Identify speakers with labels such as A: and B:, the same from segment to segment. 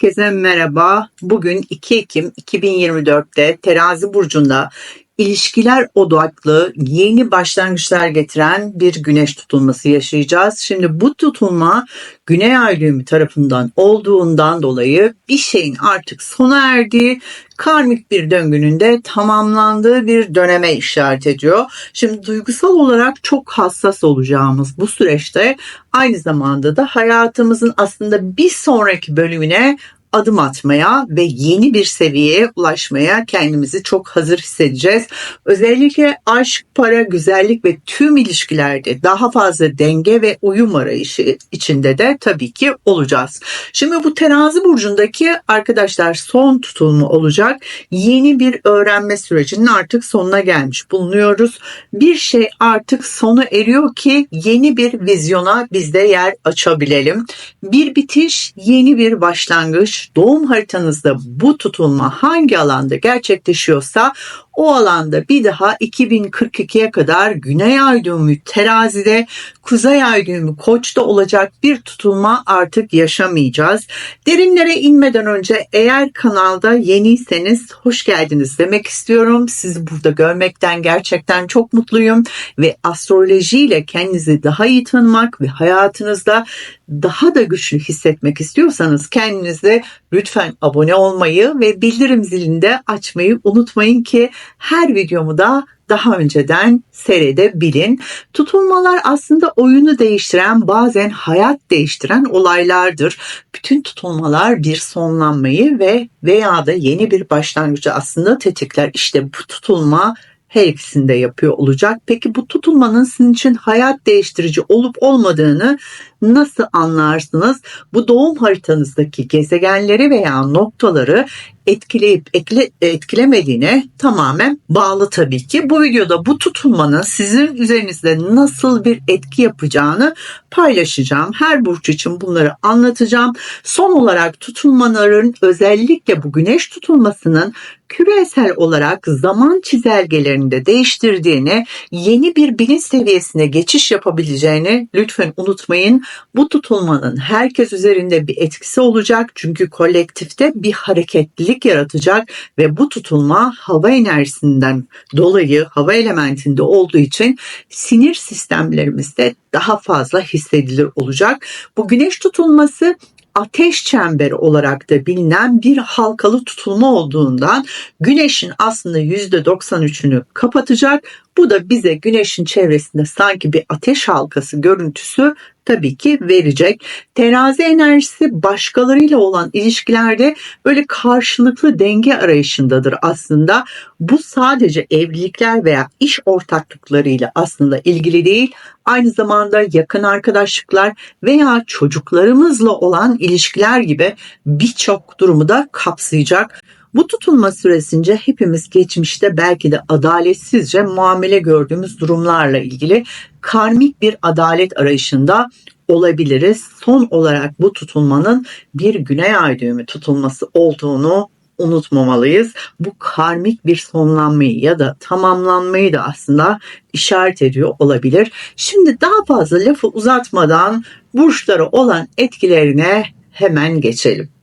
A: Herkese merhaba. Bugün 2 Ekim 2024'te Terazi burcunda ilişkiler odaklı yeni başlangıçlar getiren bir güneş tutulması yaşayacağız. Şimdi bu tutulma Güney Ay düğümü tarafından olduğundan dolayı bir şeyin artık sona erdiği, karmik bir döngünün de tamamlandığı bir döneme işaret ediyor. Şimdi duygusal olarak çok hassas olacağımız bu süreçte aynı zamanda da hayatımızın aslında bir sonraki bölümüne adım atmaya ve yeni bir seviyeye ulaşmaya kendimizi çok hazır hissedeceğiz. Özellikle aşk, para, güzellik ve tüm ilişkilerde daha fazla denge ve uyum arayışı içinde de tabii ki olacağız. Şimdi bu terazi burcundaki arkadaşlar son tutulma olacak. Yeni bir öğrenme sürecinin artık sonuna gelmiş bulunuyoruz. Bir şey artık sonu eriyor ki yeni bir vizyona biz de yer açabilelim. Bir bitiş, yeni bir başlangıç doğum haritanızda bu tutulma hangi alanda gerçekleşiyorsa o alanda bir daha 2042'ye kadar Güney Ay düğümü terazide, Kuzey Ay düğümü koçta olacak bir tutulma artık yaşamayacağız. Derinlere inmeden önce eğer kanalda yeniyseniz hoş geldiniz demek istiyorum. Sizi burada görmekten gerçekten çok mutluyum ve astrolojiyle kendinizi daha iyi tanımak ve hayatınızda daha da güçlü hissetmek istiyorsanız kendinize lütfen abone olmayı ve bildirim zilini de açmayı unutmayın ki her videomu da daha önceden seyredebilin. Tutulmalar aslında oyunu değiştiren bazen hayat değiştiren olaylardır. Bütün tutulmalar bir sonlanmayı ve veya da yeni bir başlangıcı aslında tetikler. İşte bu tutulma her ikisini de yapıyor olacak. Peki bu tutulmanın sizin için hayat değiştirici olup olmadığını nasıl anlarsınız? Bu doğum haritanızdaki gezegenleri veya noktaları etkileyip ekle, etkilemediğine tamamen bağlı tabii ki. Bu videoda bu tutulmanın sizin üzerinizde nasıl bir etki yapacağını paylaşacağım. Her burç için bunları anlatacağım. Son olarak tutulmaların özellikle bu güneş tutulmasının küresel olarak zaman çizelgelerinde değiştirdiğini, yeni bir bilinç seviyesine geçiş yapabileceğini lütfen unutmayın. Bu tutulmanın herkes üzerinde bir etkisi olacak çünkü kolektifte bir hareketlilik yaratacak ve bu tutulma hava enerjisinden dolayı hava elementinde olduğu için sinir sistemlerimizde daha fazla hissedilir olacak. Bu güneş tutulması ateş çemberi olarak da bilinen bir halkalı tutulma olduğundan güneşin aslında %93'ünü kapatacak. Bu da bize güneşin çevresinde sanki bir ateş halkası görüntüsü tabii ki verecek. Terazi enerjisi başkalarıyla olan ilişkilerde böyle karşılıklı denge arayışındadır aslında. Bu sadece evlilikler veya iş ortaklıklarıyla aslında ilgili değil. Aynı zamanda yakın arkadaşlıklar veya çocuklarımızla olan ilişkiler gibi birçok durumu da kapsayacak. Bu tutulma süresince hepimiz geçmişte belki de adaletsizce muamele gördüğümüz durumlarla ilgili karmik bir adalet arayışında olabiliriz. Son olarak bu tutulmanın bir güney ay düğümü tutulması olduğunu unutmamalıyız. Bu karmik bir sonlanmayı ya da tamamlanmayı da aslında işaret ediyor olabilir. Şimdi daha fazla lafı uzatmadan burçlara olan etkilerine hemen geçelim.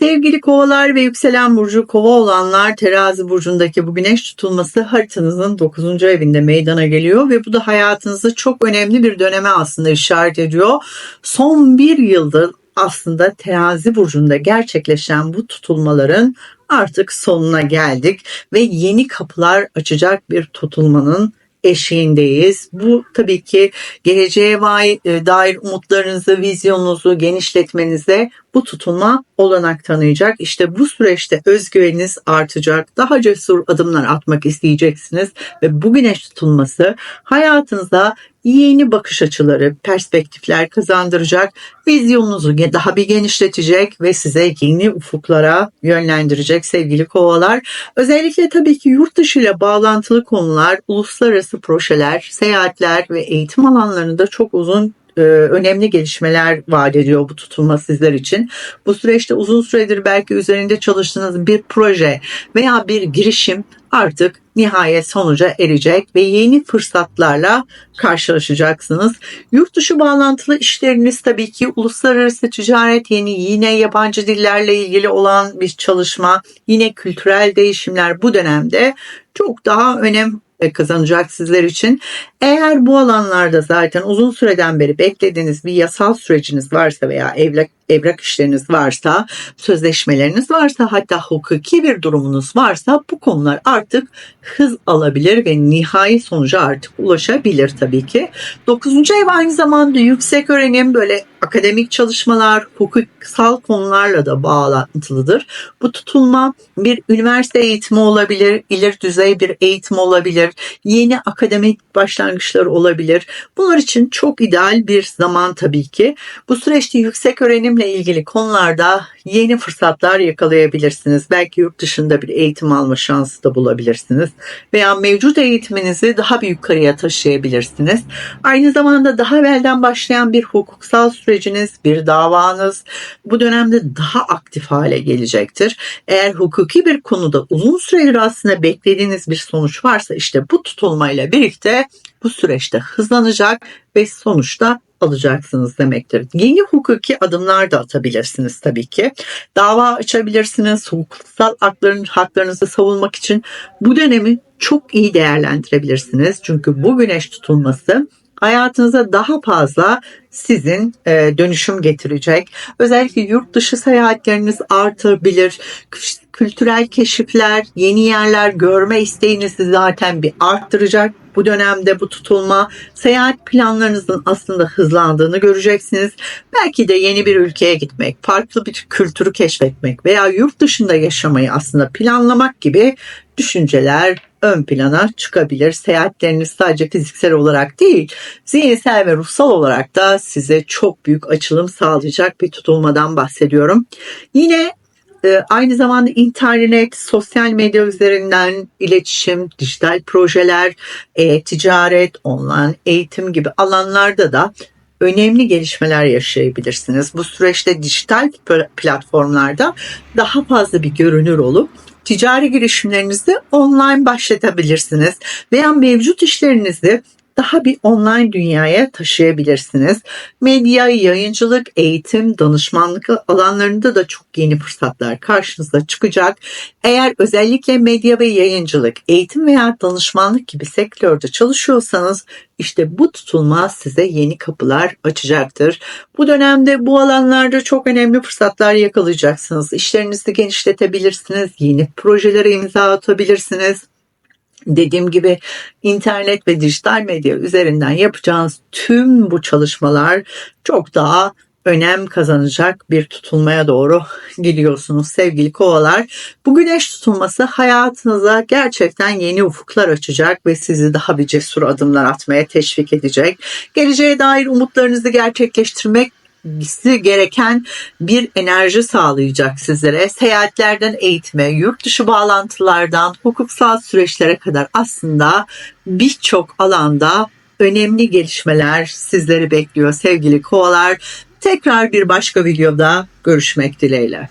A: Sevgili kovalar ve yükselen burcu kova olanlar terazi burcundaki bu güneş tutulması haritanızın 9. evinde meydana geliyor ve bu da hayatınızda çok önemli bir döneme aslında işaret ediyor. Son bir yıldır aslında terazi burcunda gerçekleşen bu tutulmaların artık sonuna geldik ve yeni kapılar açacak bir tutulmanın eşiğindeyiz. Bu tabii ki geleceğe e, dair umutlarınızı, vizyonunuzu genişletmenize bu tutulma olanak tanıyacak. İşte bu süreçte özgüveniniz artacak. Daha cesur adımlar atmak isteyeceksiniz ve bu güneş tutulması hayatınızda yeni bakış açıları, perspektifler kazandıracak, vizyonunuzu daha bir genişletecek ve size yeni ufuklara yönlendirecek sevgili kovalar. Özellikle tabii ki yurt dışı ile bağlantılı konular, uluslararası projeler, seyahatler ve eğitim alanlarında çok uzun e, önemli gelişmeler vaat ediyor bu tutulma sizler için. Bu süreçte uzun süredir belki üzerinde çalıştığınız bir proje veya bir girişim artık nihayet sonuca erecek ve yeni fırsatlarla karşılaşacaksınız. Yurt dışı bağlantılı işleriniz tabii ki uluslararası ticaret yeni yine yabancı dillerle ilgili olan bir çalışma, yine kültürel değişimler bu dönemde çok daha önem kazanacak sizler için. Eğer bu alanlarda zaten uzun süreden beri beklediğiniz bir yasal süreciniz varsa veya evrak, evrak işleriniz varsa, sözleşmeleriniz varsa hatta hukuki bir durumunuz varsa bu konular artık hız alabilir ve nihai sonuca artık ulaşabilir tabii ki. Dokuzuncu ev aynı zamanda yüksek öğrenim böyle akademik çalışmalar, hukuksal konularla da bağlantılıdır. Bu tutulma bir üniversite eğitimi olabilir, ileri düzey bir eğitim olabilir, yeni akademik başlangıçlar olabilir. Bunlar için çok ideal bir zaman tabii ki. Bu süreçte yüksek öğrenimle ilgili konularda yeni fırsatlar yakalayabilirsiniz. Belki yurt dışında bir eğitim alma şansı da bulabilirsiniz. Veya mevcut eğitiminizi daha bir yukarıya taşıyabilirsiniz. Aynı zamanda daha evvelden başlayan bir hukuksal süreciniz, bir davanız bu dönemde daha aktif hale gelecektir. Eğer hukuki bir konuda uzun süredir aslında beklediğiniz bir sonuç varsa işte bu tutulmayla birlikte bu süreçte hızlanacak ve sonuçta alacaksınız demektir. Yeni hukuki adımlar da atabilirsiniz tabii ki. Dava açabilirsiniz. Hukuksal hakların, haklarınızı savunmak için bu dönemi çok iyi değerlendirebilirsiniz. Çünkü bu güneş tutulması hayatınıza daha fazla sizin e, dönüşüm getirecek. Özellikle yurt dışı seyahatleriniz artabilir. Kültürel keşifler, yeni yerler görme isteğinizi zaten bir arttıracak. Bu dönemde bu tutulma seyahat planlarınızın aslında hızlandığını göreceksiniz. Belki de yeni bir ülkeye gitmek, farklı bir kültürü keşfetmek veya yurt dışında yaşamayı aslında planlamak gibi düşünceler ön plana çıkabilir. Seyahatleriniz sadece fiziksel olarak değil, zihinsel ve ruhsal olarak da size çok büyük açılım sağlayacak bir tutulmadan bahsediyorum. Yine e, aynı zamanda internet, sosyal medya üzerinden iletişim, dijital projeler, e, ticaret, online eğitim gibi alanlarda da önemli gelişmeler yaşayabilirsiniz. Bu süreçte dijital platformlarda daha fazla bir görünür olup ticari girişimlerinizi online başlatabilirsiniz veya mevcut işlerinizi daha bir online dünyaya taşıyabilirsiniz. Medya, yayıncılık, eğitim, danışmanlık alanlarında da çok yeni fırsatlar karşınıza çıkacak. Eğer özellikle medya ve yayıncılık, eğitim veya danışmanlık gibi sektörde çalışıyorsanız işte bu tutulma size yeni kapılar açacaktır. Bu dönemde bu alanlarda çok önemli fırsatlar yakalayacaksınız. İşlerinizi genişletebilirsiniz, yeni projelere imza atabilirsiniz dediğim gibi internet ve dijital medya üzerinden yapacağınız tüm bu çalışmalar çok daha önem kazanacak bir tutulmaya doğru gidiyorsunuz sevgili kovalar. Bu güneş tutulması hayatınıza gerçekten yeni ufuklar açacak ve sizi daha bir cesur adımlar atmaya teşvik edecek. Geleceğe dair umutlarınızı gerçekleştirmek gitmesi gereken bir enerji sağlayacak sizlere. Seyahatlerden eğitime, yurt dışı bağlantılardan hukuksal süreçlere kadar aslında birçok alanda önemli gelişmeler sizleri bekliyor sevgili kovalar. Tekrar bir başka videoda görüşmek dileğiyle.